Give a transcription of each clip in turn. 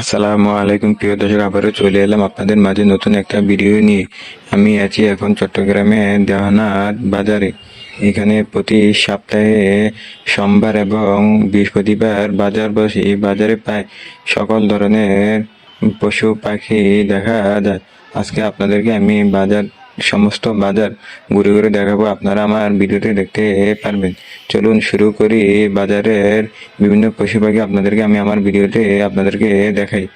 আসসালামু আলাইকুম, প্রিয় দর্শক, আবারও চলে এলাম আপনাদের মাঝে নতুন একটা ভিডিও নিয়ে। আমি আছি এখন চট্টগ্রামে দেওয়ানাথ বাজারে। এখানে প্রতি সপ্তাহে সোমবার এবং বৃহস্পতিবার বাজার বসে। বাজারে প্রায় সকল ধরনের পশু পাখি দেখা যায়। আজকে আপনাদেরকে আমি বাজার সমস্ত বাজার ঘুরে ঘুরে দেখাবো। আপনারা আমার ভিডিওতে দেখতে পারবেন। চলুন শুরু করি। বাজারের বিভিন্ন পশু পাখি আপনাদেরকে আমি আমার ভিডিওতে আপনাদেরকে দেখাই।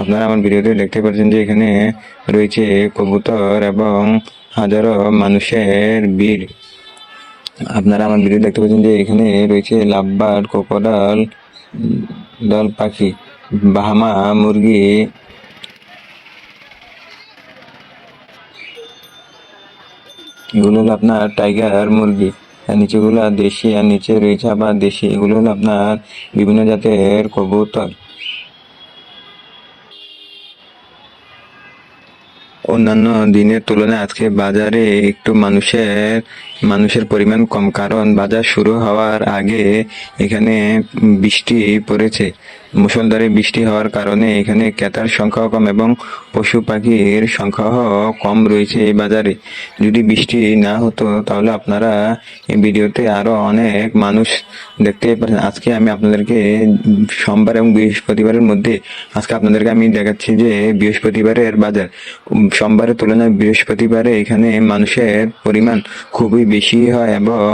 আপনারা আমার ভিডিওতে দেখতে পাচ্ছেন যে এখানে রয়েছে কবুতর এবং হাজারো মানুষের ভিড়। আপনারা আমার ভিডিও দেখতে পাচ্ছেন যে এখানে রয়েছে লাভবার কোকোডাল দল পাখি, বাহামা, মুরগি এগুলো হলো আপনার টাইগার মুরগি, আর নিচেগুলো দেশি, আর নিচে রয়েছে আবার দেশি। এগুলো হলো আপনার বিভিন্ন জাতের কবুতর। অন্যান্য দিনের তুলনায় আজকে বাজারে একটু মানুষের মানুষের পরিমাণ কম, কারণ বাজার শুরু হওয়ার আগে এখানে বৃষ্টি পড়েছে। মুষলধারে বৃষ্টি হওয়ার কারণে এখানে ক্রেতার সংখ্যাও কম এবং পশু পাখির সংখ্যাও কম রয়েছে এই বাজারে। যদি বৃষ্টি না হতো, তাহলে আপনারা এই ভিডিওতে আরও অনেক মানুষ দেখতে পারেন আজকে আমি আপনাদেরকে সোমবার এবং বৃহস্পতিবারের মধ্যে আজকে আপনাদেরকে আমি দেখাচ্ছি যে বৃহস্পতিবারের বাজার। সোমবারের তুলনায় বৃহস্পতিবারে এখানে মানুষের পরিমাণ খুবই বেশি হয় এবং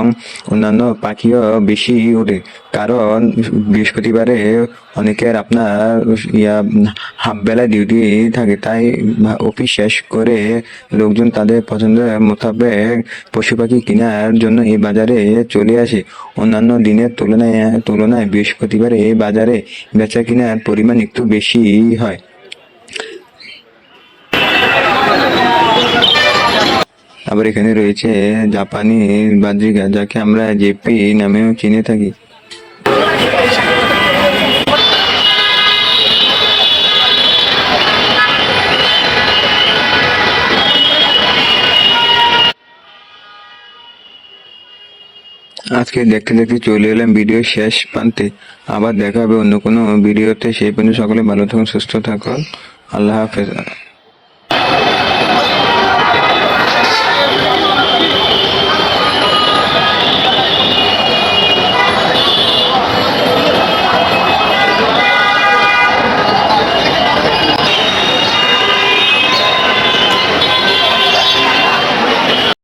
অন্যান্য পাখিও বেশি ওঠে। কারণ বৃহস্পতিবারে অনেকের আপনার ইয়া হাফ বেলা ডিউটি থাকে, তাই অফিস শেষ করে লোকজন তাদের পছন্দের মোতাবেক পশু পাখি কেনার জন্য এই বাজারে চলে আসে। অন্যান্য দিনের তুলনায় তুলনায় বৃহস্পতিবারে এই বাজারে বেচা কেনার পরিমাণ একটু বেশি হয়। আবার এখানে রয়েছে জাপানি বাদ্রিকা, যাকে আমরা জেপি নামেও চিনে থাকি। আজকে দেখতে দেখতে চলে এলাম ভিডিও শেষ প্রান্তে। আবার দেখা হবে অন্য কোনো ভিডিওতে। সেই পর্যন্ত সকলে ভালো থাকুন, সুস্থ থাকুন। আল্লাহ হাফেজ।